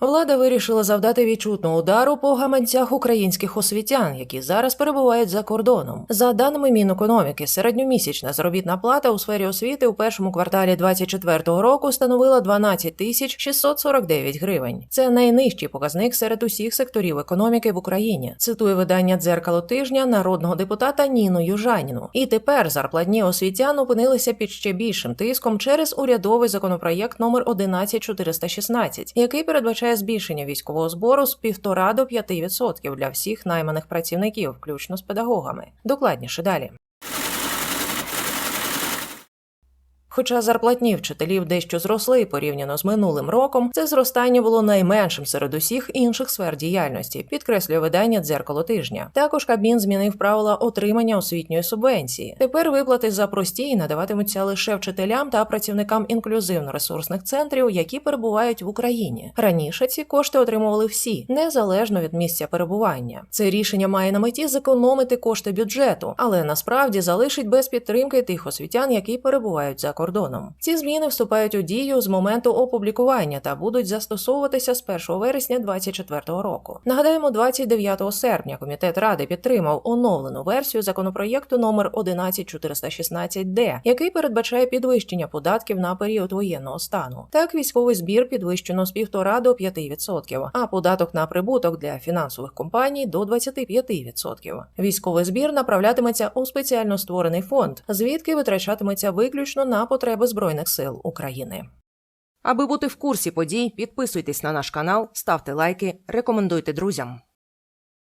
Влада вирішила завдати відчутного удару по гаманцях українських освітян, які зараз перебувають за кордоном. За даними Мінекономіки, середньомісячна заробітна плата у сфері освіти у першому кварталі 2024 року становила 12 тисяч 649 гривень. Це найнижчий показник серед усіх секторів економіки в Україні. Цитує видання дзеркало тижня народного депутата Ніну Южаніну. І тепер зарплатні освітян опинилися під ще більшим тиском через урядовий законопроєкт номер 11416, який передбачає збільшення військового збору з 1,5 до 5% для всіх найманих працівників, включно з педагогами. Докладніше далі. Хоча зарплатні вчителів дещо зросли порівняно з минулим роком, це зростання було найменшим серед усіх інших сфер діяльності, підкреслює видання дзеркало тижня. Також Кабмін змінив правила отримання освітньої субвенції. Тепер виплати за простій надаватимуться лише вчителям та працівникам інклюзивно-ресурсних центрів, які перебувають в Україні. Раніше ці кошти отримували всі, незалежно від місця перебування. Це рішення має на меті зекономити кошти бюджету, але насправді залишить без підтримки тих освітян, які перебувають за кордоном. Ці зміни вступають у дію з моменту опублікування та будуть застосовуватися з 1 вересня 2024 року. Нагадаємо, 29 серпня комітет ради підтримав оновлену версію законопроєкту номер 11416-д, який передбачає підвищення податків на період воєнного стану. Так, військовий збір підвищено з 1,5 до 5%, а податок на прибуток для фінансових компаній до 25%. Військовий збір направлятиметься у спеціально створений фонд, звідки витрачатиметься виключно на потреби збройних сил України. Аби бути в курсі подій, підписуйтесь на наш канал, ставте лайки, рекомендуйте друзям.